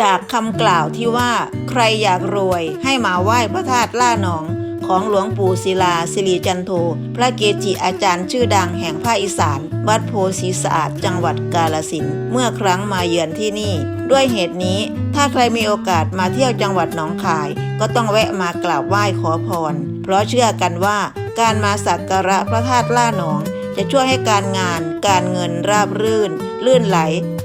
จากคำกล่าวที่ว่าใครอยากรวยให้มาไหว้พระธาตุล่าหนอง ของหลวงปู่ศิลาสิริจันโท พระเกจิอาจารย์ชื่อดังแห่งภาคอีสาน วัดโพธิสะอาดจังหวัดกาลสินเมื่อครั้งมาเยือนที่นี่ ด้วยเหตุนี้ถ้าใครมีโอกาสมาเที่ยวจังหวัดหนองคาย ก็ต้องแวะมากราบไหว้ขอพร เพราะเชื่อกันว่าการมาสักการะพระธาตุล่าหนอง จะช่วยให้การงาน การเงินราบรื่น ลื่นไหล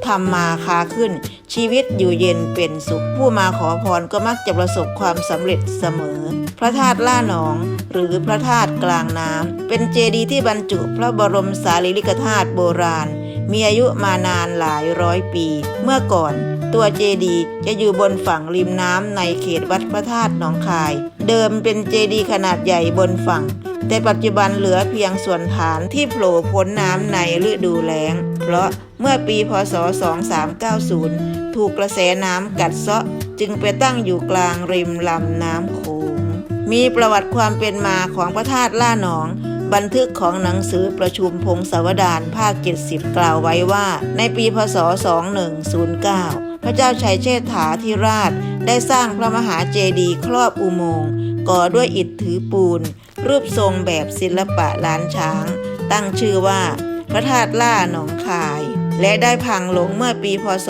ทำมาค้าขึ้น ชีวิตอยู่เย็นเป็นสุข ผู้มาขอพรก็มักจะประสบความสำเร็จเสมอ พระธาตุล่าหนอง หรือพระธาตุกลางน้ำเป็นเจดีย์ที่บรรจุพระบรมสารีริกธาตุโบราณ มีอายุมานานหลายร้อยปี เมื่อก่อนตัวเจดีย์จะอยู่บนฝั่งริมน้ำในเขตวัดพระธาตุหนองคาย เดิมเป็นเจดีย์ขนาดใหญ่บนฝั่ง แต่ปัจจุบันเหลือเพียงส่วนฐานที่โผล่พ้นน้ำในฤดูแล้ง เพราะเมื่อปีพศ 2390 ถูกกระแสน้ำกัดเซาะ จึงไปตั้งอยู่กลางริมลำน้ำโขงมีประวัติความเป็นมาของพระธาตุล่าหนอง บันทึกของหนังสือประชุมพงศาวดารภาค 70 กล่าวไว้ว่า ในปีพศ 2109 พระเจ้าชัยเชษฐาธิราช ได้สร้างพระมหาเจดีย์ครอบอุโมงค์ก่อด้วยอิฐถือปูน รูปทรงแบบศิลปะล้านช้าง ตั้งชื่อว่า พระธาตุล่าหนองคาย และได้พังลงเมื่อปีพศ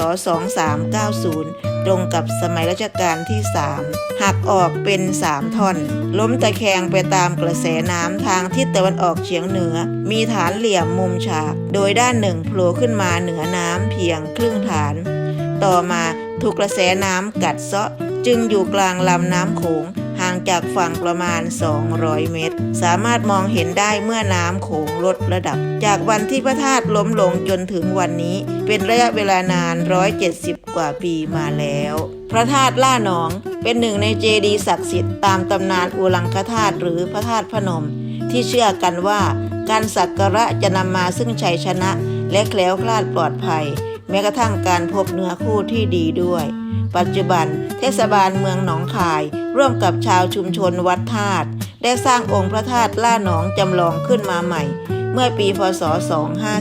2390 ตรงกับสมัยรัชกาลที่ 3 หักออกเป็น 3 ท่อน ล้มตะแคงไปตามกระแสน้ำทางทิศตะวันออกเฉียงเหนือ มีฐานเหลี่ยมมุมฉาก โดยด้านหนึ่งโผล่ขึ้นมาเหนือน้ำเพียงครึ่งฐาน ต่อมาถูกกระแสน้ำกัดเซาะ จึงอยู่กลางลำน้ำโขงางจากฝั่งประมาณ 200 เมตร สามารถมองเห็นได้เมื่อน้ำโขงลดระดับ จากวันที่พระธาตุล้มลงจนถึงวันนี้ เป็นระยะเวลานาน 170 กว่าปีมาแล้ว พระธาตุล่าหนองเป็นหนึ่งในเจดีย์ศักดิ์สิทธิ์ตามตำนานอุลังคธาตุหรือพระธาตุพนม ที่เชื่อกันว่าการสักการะจะนำมาซึ่งชัยชนะและแคล้วคลาดปลอดภัย แม้กระทั่งการพบเนื้อคู่ที่ดีด้วย ปัจจุบัน เทศบาลเมืองหนองคาย ร่วมกับชาวชุมชนวัดธาตุได้สร้างองค์พระธาตุล่าหนองจำลองขึ้นมาใหม่ เมื่อปีพศ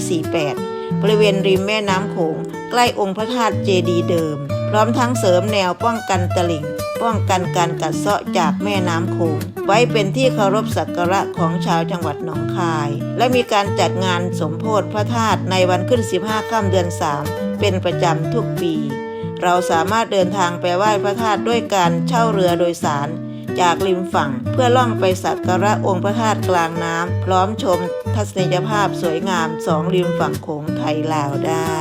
2548 บริเวณริมแม่น้ำโขงใกล้องค์พระธาตุเจดีเดิม พร้อมทั้งเสริมแนวป้องกันตลิ่ง ป้องกันการกัดเซาะจากแม่น้ำโขงไว้เป็นที่เคารพสักการะของชาวจังหวัดหนองคาย และมีการจัดงานสมโพธิพระธาตุในวันขึ้น 15 ค่ำเดือน 3 เป็นประจำทุกปี เราสามารถเดินทางไปไหว้พระธาตุด้วยการเช่าเรือโดยสารจากริมฝั่งเพื่อล่องไปสักการะองค์พระธาตุกลางน้ำพร้อมชมทัศนียภาพสวยงามสองริมฝั่งโขงไทยลาวได้